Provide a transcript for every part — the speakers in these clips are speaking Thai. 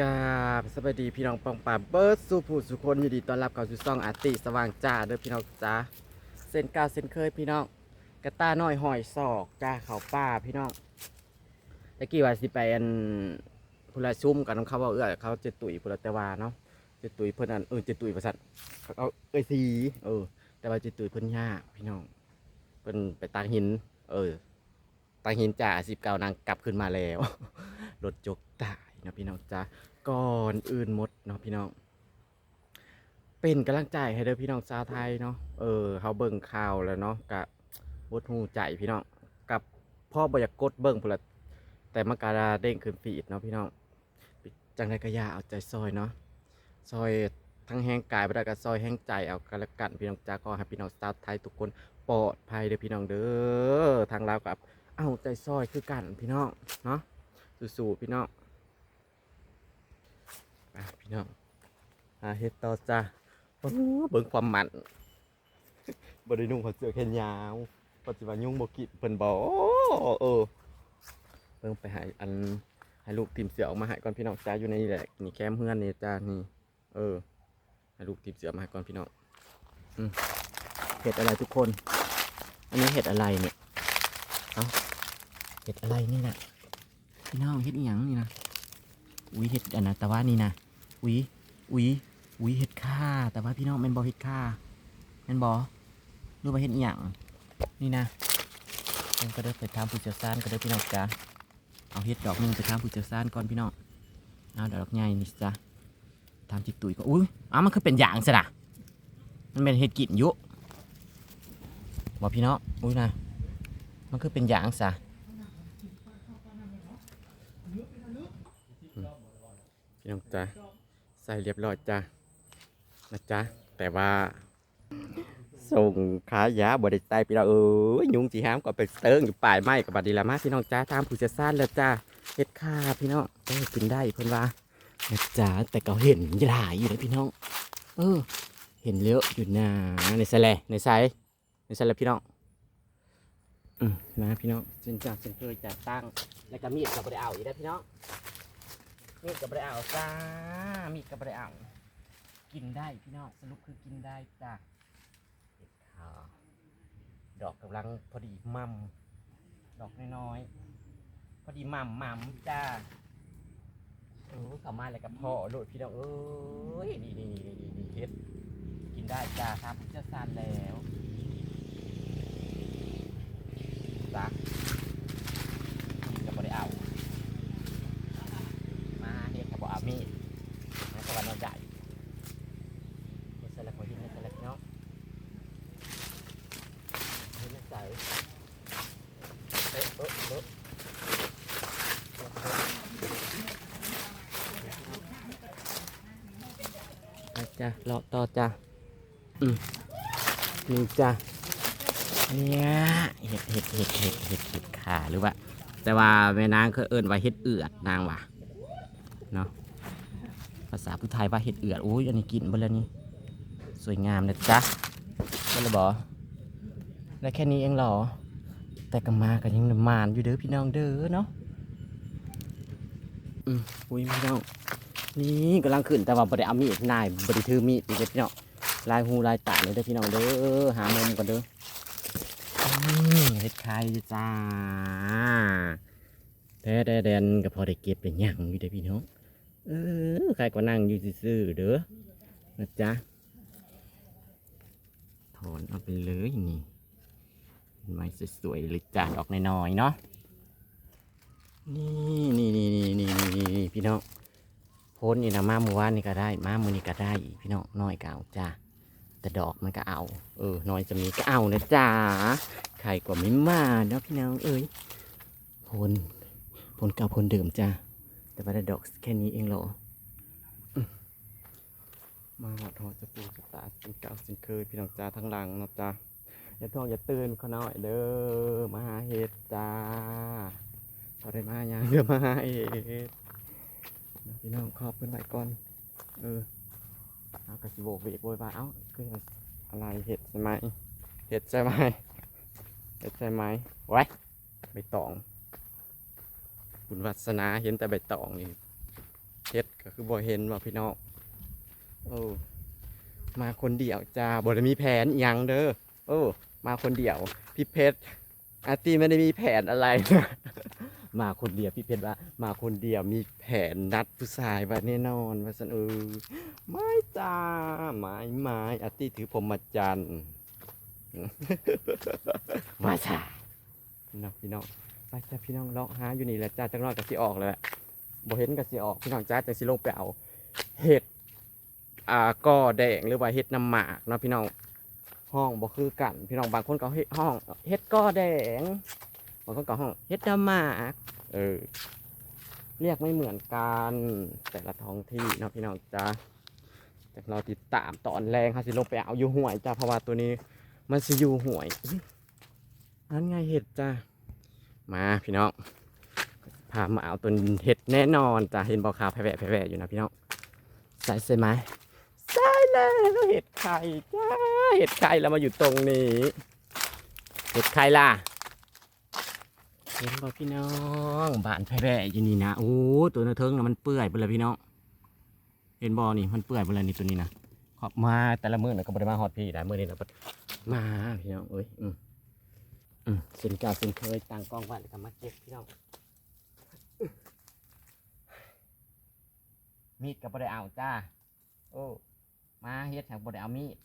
กาบสวัสดีพี่น้องปองป่าเบิร์ดสู่ผู้สุคนยินดีต้อนรับเข้าสู่ซ่องอาร์ติสว่างจ้าเด้อพี่น้องจ้าเส้นกาวเส้นเคยพี่น้องกระต้าน้อยหอยศอกจ้าเขาป่าพี่น้องตะกี้ว่าสิไปอันพุละซุ่มกับน้องเขาว่าเอื้อเขาเจตุยพุละแต่ว่าเนาะเจตุยเพิ่นอันเออเจตุยประสันเขาเอาเอ้ยสีเออ แต่ว่าเจตุยเพิ่นยากพี่น้องเพิ่นไปตางหิน เออตางหินจ่าสิบเก้านางกลับขึ้นมาแล้วรถจกตา นาะพี่น้องจ้าก่อนอื่นหมดเนาะพี่น้องเป็นกำลังใจให้เด้อพี่น้องชาวไทยเนาะเออเขาเบิ่งข่าวแล้วเนาะกับบดหูใจพี่น้องกับพ่อบอยากกดเบิ่งพุ่นลแต่มากราเด้งขึ้นฟีดเนาะพี่น้องจังไรก็อยาเอาใจซอยเนาะซอยทั้งแห้งกายบ่ได้ก็ซอยแห้งใจเอากันละกันพี่น้องจ้าก็ให้พี่น้องชาวไทยทุกคนปลอดภัยเด้อพี่น้องเด้อทางลาวกับเอาใจซอยคือกันพี่น้องเนาะสู้ๆพี่น้อง ไปพี่น้องหาเฮ็ดต่อจ้าเบิ่งความมันบ่ได้นุ่งผ้าเสือแขนยาวปัจจุบันยุ่งบกิเพิ่นบ่อเออเบิ่งไปหาอันให้ลูกทีมเสือออกมาให้ก่อนพี่น้องจ้าอยู่ในนี่แหละนี่แคมเฮือนนี่จ้านี่ เออให้ลูกทีมเสือมาให้ก่อนพี่น้องอืมเห็ดอะไรทุกคน อันนี้เห็ดอะไรเนี่ยเอ้าเห็ดอะไรนี่นะพี่น้องเฮ็ดอีหยังนี่นะอุ้ยเฮ็ดอันนะแต่ว่านี่นะ อุ้ยอุ้ยอุ้ยเฮ็ดค่าแต่ว่าพี่น้องแม่นบ่เฮ็ดค่าแม่นบ่รู้ว่าเฮ็ดอีหยังนี่นะเพิ่นก็ได้ไปทำผู้เชี่ยวชาญก็ได้พี่น้องจ้าเอาเฮ็ดดอกนึงไปทำผู้เชี่ยวชาญก่อนพี่น้องเอาดอกใหญ่นี่จ้ะทำจิกตุยก็อุ้ยอ้ามันคือเป็นหยางซะนะมันเป็นเฮ็ดกินยู่บ่พี่น้องอุ้ยนะมันคือเป็นหยางซะพี่น้องจ้า ใส่เรียบร้อยจ้านะจ๊ะ แต่ว่า ส่งขายาบริใต้พี่น้องเอ้ยยุงสีห้ามก็ไปเติงอยู่ปลายไม้กับบัดดีละมาพี่น้องจ้าตามผู้เชี่ยวชาญแล้วจ้าเฮ็ดค่าพี่น้องก็กินได้เพิ่นว่านะจ๊ะแต่ก็เห็นหลายอยู่เลยพี่น้อง เออ เห็นเยอะอยู่นะในไซแลในไซในไซแลพี่น้องอืมมาพี่น้องเส้นจากเส้นเคยจะตั้งแล้วก็มีดก็บ่ได้เอาอีกแล้วพี่น้อง มีดกับไดเอาจ้า มีดกับไดเอากินได้พี่น้องสรุปคือกินได้จ้าเห็ดขาดอกกำลังพอดีมั่มดอกน้อยๆ พอดีมั่มมั่มจ้าโอ้เข้ามาเลยกับพ่อโลดพี่น้องเอ้ยนี่นี่นี่นี่เห็ดกินได้จ้าทำพิจารณาแล้วจ้ามีดกับไดเอา มาเฮ็ดกับบ่อามีดนะสวรรค์นอนใหญ่เฮ็ดใส่ละคนที่เฮ็ดใส่ละเนาะเฮ็ดใส่เอ๊ะเอ๊ะเอ๊ะ อะจ้ะรอต่อจ้ะอืมนี่จ้ะเนี่ยเห็ดเห็ดเห็ดเห็ดเห็ดเห็ดขาหรือว่า แต่ว่าแม่นางเคยเอิ้นว่าเห็ดเอือดนางว่ะเนาะภาษาผู้ไทยว่าเห็ดเอือดโอ้ยอันนี้กินเบ่แล้วนี่สวยงามนะจ๊ะนั่เลยบอแล้วแค่นี้เองเหรอ แต่ก็มากันยังมานอยู่เด้อพี่น้องเด้อเนาะอืมอุ้ยพี่น้อง นี่กำลังขึ้นแต่ว่าบริเอามีดนายบริถือมีดอีกเด้อพี่น้องลายหูลายตาเลยเด้อพี่น้องเด้อหามุมกันเด้อเฮ็ดคายจ้าแท้แดแดนก็พอได้เก็บได้หยังอยู่เด้อพี่น้องเออใครก็นั่งอยู่ซื่อๆเด้อนะจ๊ะถอนเอาไปเลยนี่ไม้สวยๆเลยจ้ะดอกน้อยๆเนาะนี่นี่นี่นี่นี่นี่พี่น้อง พสต์นี่นะมาเมื่อวานนี่ก็ได้ มามือนี่ก็ได้อีกพี่น้องน้อยก็เอาจ้าแต่ดอกมันก็เอา เออ น้อยจะมีก็เอานะจ้าใครก็ไม่มาเนาะพี่น้องเอ้ยผลผลเก่าผลเดิมจ้าแต่ว่าดอกแค่นี้เองเหรอมาหอดหอจะปูจะตาสินเก่าสินเคยพี่น้องจ้าทั้งหลังเนาะจ้าอย่าท้องอย่าตื่นเขาหน่อยเด้อมาหาเห็ดจ้าพอได้มาอย่างเดี๋ยวมาหาเห็ด พี่น้องขอบกันไว้ก่อน เออ เอากระสิโบกเบกโวยวายเอ้าคืออะไรเห็ดใช่ไหมเห็ดใช่ไหมเห็ดใช่ไหมไว้ใบตองบุญวัสนาเห็นแต่ใบตองนี่เห็ดก็คือบ่เห็นว่าพี่น้องโอ้มาคนเดียวจ้าบ่ได้มีแผนยังเด้อโอ้มาคนเดียวพี่เพชรอาร์ตี้ไม่ได้มีแผนอะไร มาคนเดียวพี่เพชรว่า มาคนเดียวมีแผนนัดผู้ชายไว้แน่นอนว่าสันเออไม่จ้าไม้ไม้อาตี้ถือผมมาจันมาจ้าพี่น้องพี่น้องไปจ้าพี่น้องเลาะหาอยู่นี่แหละจ้าจังน้อยก็สิออกเลยบ่เห็นก็สิออกพี่น้องจ้าจังสิลงไปเอาเห็ดอ่าก่อแดงหรือว่าเห็ดน้ำหมากเนาะพี่น้องห้องบ่คือกัน พี่น้องบางคนก็เฮ็ดห้องเห็ดก่อแดง บางคนก็ห้องเห็ดน้ำหมากเออ เรียกไม่เหมือนกันแต่ละท้องที่เนาะพี่น้องจ้าแต่เราติดตามตอนแรงค่ะสิลงไปเอาอยู่ห่วยจ้าเพราะว่าตัวนี้มันสิอยู่ห่วยอุ๊ยนั่นไงเห็ดจ้ามาพี่น้องพามาเอาตัวเห็ดแน่นอนจ้าเห็นบอกขาวแผ่แผ่อยู่นะพี่น้องใส่ใช่ไหมใส่แล้วเห็ดไข่จ้าเห็ดไข่เรามาอยู่ตรงนี้ เห็ดไข่ล่ะ เห็นบอพี่น้องบ้านแผ่อยู่นี่นะโอ้ตัวนื้อเทิงนะมันเปื่อยไปเลยพี่น้องเห็นบอนี่มันเปื่อยไปเลยนี่ตัวนี้นะขอบมาแต่ละมือนะก็บริมาฮอดพี่ได้มือนี้นะมาพี่น้องเอ้ยอืมอืมส้นเก่าส้นเคยต่างกล้องไว้แล้วก็มาเก็บพี่น้องมีดก็บ่ได้เอาจ้าโอ้มาเฮ็ดแถวบ่ได้เอามีด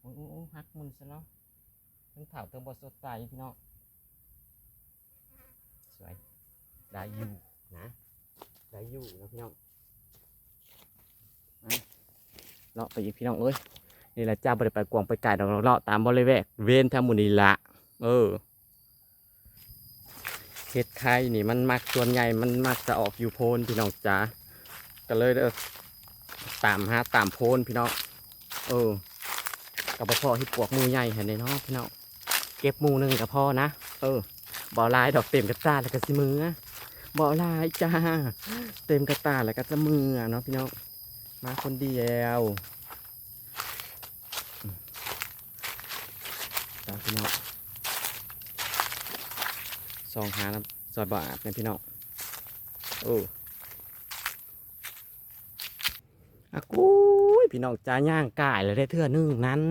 โอ้โหฮักมุนซะเนาะเพิ่งเผาเติมบ่สดใสพี่น้อง วยได้อยู่นะได้อยู่นะพี่น้องเลาะไปอีกพี่น้องเอ้ยนี่แหละจ้าบริไปกวางไปไก่ดอกเลาะตามบริเวณเวนทามุนีละเออเห็ดไข่นี่มันมักส่วนใหญ่มันมักจะออกอยู่โพนพี่น้องจ้าก็เลยเด้อตามหาตามโพนพี่น้องเออกับพ่อที่ปวกมือใหญ่เห็นไหมเนาะพี่น้องเก็บมูหนึ่งกับพ่อนะ เออ บ่อลายดอกเต็มกระตาแล้วก็สิมือบ่อลายจ้า เต็มกระตาแล้วก็จะมือเนาะพี่น้องมาคนเดียวจ้าพี่น้องซองหาน้ำซอยบาทเนี่ยพี่น้องโอ้อากูยพี่น้องจ้าย่างกายเลยได้เทื่อนึงนั้น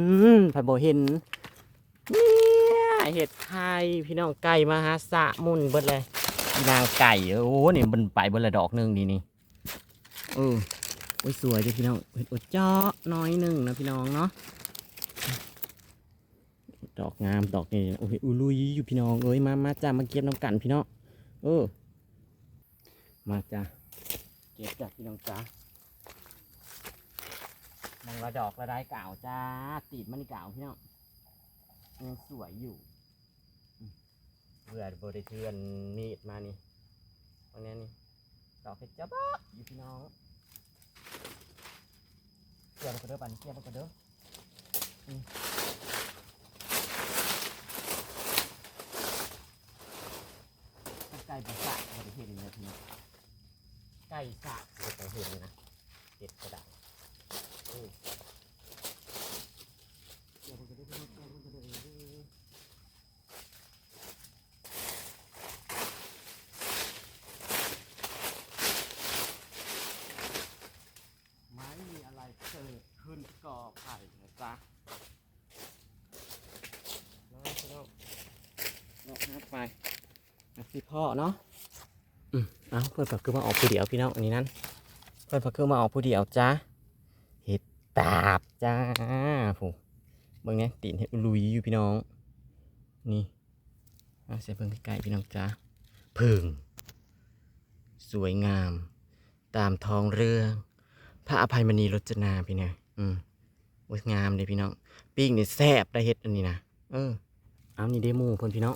พันโบเห็น เนี่ยเห็ดไข่พี่น้องไก่มาหาสะมุนเบิดเลยนางไก่โอ้นี่มันไปเบิดละดอกหนึงนี่นี่เออโอ้ยสวยเลยพี่น้องเห็ดอดเจาะน้อยหนึ่งนะพี่น้องเนาะดอกงามดอกนี่โอ้ยอุลุยอยู่พี่น้องเอ้ยมามาจ้ามาเก็บน้ำกันพี่น้องเออ มาจ้าเก็บจากพี่น้องจ้ามองละดอกละได้เก่าจ้าติดมันนี่เก่าพี่น้องยังสวยอยู่ เบื่อบริเทือนมีดมานี่ตรงนี้นี่ดอกเพชรจ้าบ้าอยู่พี่น้องเกี่ยวมันก็เด้อปันเกี่ยวมันก็เด้อไก่ประสาทบริเห็นเลยทีนี้ไก่สาบริเห็นนะเห็ดกระดาษโอ้เดี๋ยวมันจะได้ไม่ต้องมันจะได้ไม่มีอะไรเกิดขึ้นก่อไผ่นะจ๊ะน้องพี่น้องน้องนับไป อะ พี่พ่อเนาะอืมเอาเพื่อนผักคือมาออกผู้เดียวพี่น้องอันนี้นั้น เพื่อนผักคือมาออกผู้เดียวจ้าเห็ดตาบจ้าผู้เบิ่งเนี้ยตีนเห็ดลุยอยู่พี่น้อง นี่เอาเสียเพิ่งใกล้ๆพี่น้องจ้าผึ่งสวยงาม ตามท้องเรื่อง พระอภัยมณีรจนาพี่เนี่ยอืมโอ้ยงามเลยพี่น้องปิ้งนี่แซ่บได้เห็ดอันนี้นะเออเอานี่เดหมูเพิ่นพี่น้อง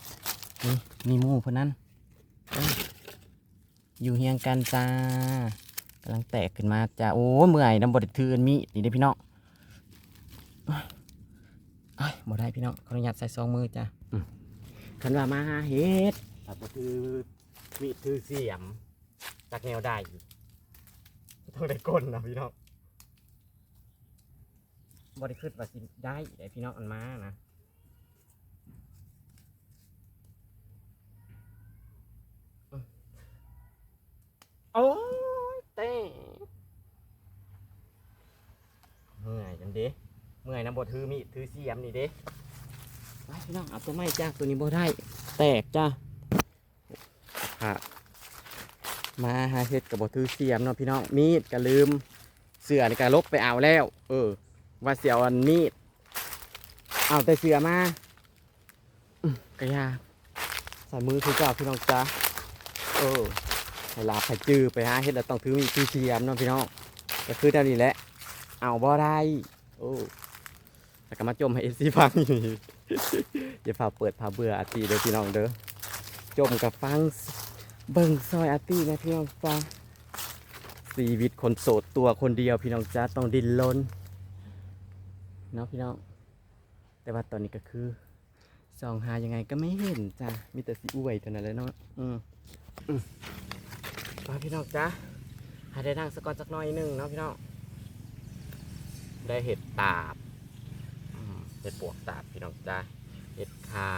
นี่มีหมูเพนนั้น อ้ยอยู่เฮียงกันจ้ากำลังแตกขึ้นมาจ้าโอ้เมื่อยน้ำบไดทืนมีดนี่ได้อพี่น้องเอ้ยเอ้ยบ่ได้พี่น้องขออนุญาตใส่ซองมือจ้าอืมคันว่ามาหาเฮ็ดแต่บ่ถือมีดถือเสียมจากแนวได้ต้องได้ก้นนะพี่น้องบ่ได้ขึ้นว่าสิได้ได้พี่น้องอันมานะ โอ้เต้เมื่อยจังเด้เมื่อยน้ำบดถือมีดถือเสียมนี่เด้ไปพี่น้องเอาตัวไม้จ้าตัวนี้บ่ได้ แตกจ้าหามาหาเห็ดกับบดถือเสียมเนาะพี่น้องมีดก็ลืม เสือนี่ก็ลกไปเอาแล้ว เออ ว่าเสียวอันมีดเอาแต่เสือมากระยาใส่มือคือเก่าพี่น้องจ้าเออ เวลาไผจื้อไปหาเฮ็ดแล้วต้องถือมีดเชียมเนาะพี่น้องก็คือเท่านี้แหละ เอาบ่ได้โอ้แล้วก็มาจมให้เอซีฟังอยู่าพาเปิดพาเบื่ออาร์ตีเด้อพี่น้องเด้อจมกับฟังเบิ่งซอยอาร์ตีนะพี่น้องจ้าชีวิตคนโสดตัวคนเดียวพี่น้องจ้าต้องดิ้นรนเนาะพี่น้อง แต่ว่าตอนนี้ก็คือส่องหายังไงก็ไม่เห็นจ้ามีแต่สีอวยเท่านั้นเลยเนาะอืมอื มไปพี่น้องจ้าหาได้นั่งสกอนสักหน่อยนึงเนาะพี่น้องได้เห็ดตาบเห็ดปวกตาบพี่น้องจ้าเห็ดคา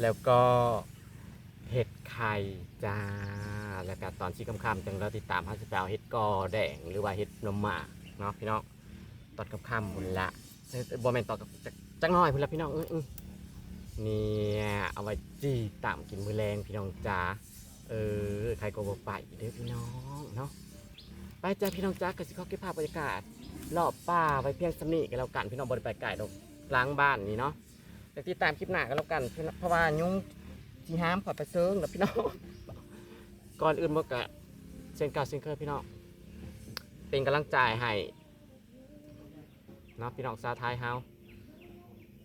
แล้วก็เห็ดไข่จ้าแล้วก็ตอนชี้คำๆจังเราติดตามฮัสเปลเห็ดกอแดงหรือว่าเห็ดนมหมากเนาะพี่น้องตอนคำๆพุ่นละบอแมนตอนกับจังน้อยพุ่นละพี่น้องเอ้ยอื้อเนี่ยเอาไว้จีตามกินมือแรงพี่น้องจ้า เออใครก็บอกไปเด้อพี่น้องเนาะไปจ้าพี่น้องจ้ากับสิขอเก็บภาพบรรยากาศรอบป่าไว้เพียงสำนีกันแล้วกันพี่น้องบริไปไก่ดอกล้างบ้านนี่เนาะแต่ติดตามคลิปหน้ากันแล้วกันเพราะว่ายุงที่ห้ามขอไปเซิงนะพี่น้องก่อนอื่นเมื่อกะเช่นเก่าเช่นเคยพี่น้องเป็นกำลังใจให้เนาะพี่น้องซาทายเฮา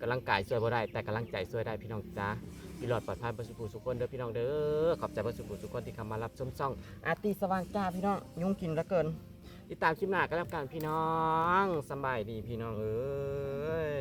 กำลังกายช่วยบ่ได้แต่กำลังใจช่วยได้พี่น้องจ้า พี่หลอดปลอดภัยบริสุภูสุขคนเด้อพี่น้องเด้อขอบใจบริสุภูสุขคนที่เข้ามารับชมช่อง อาร์ตีสว่างจ้าพี่น้องยุ่งกินละเกิน ติดตามคลิปหน้าก็แล้วกันพี่น้องสำบายดีพี่น้องเอ้ย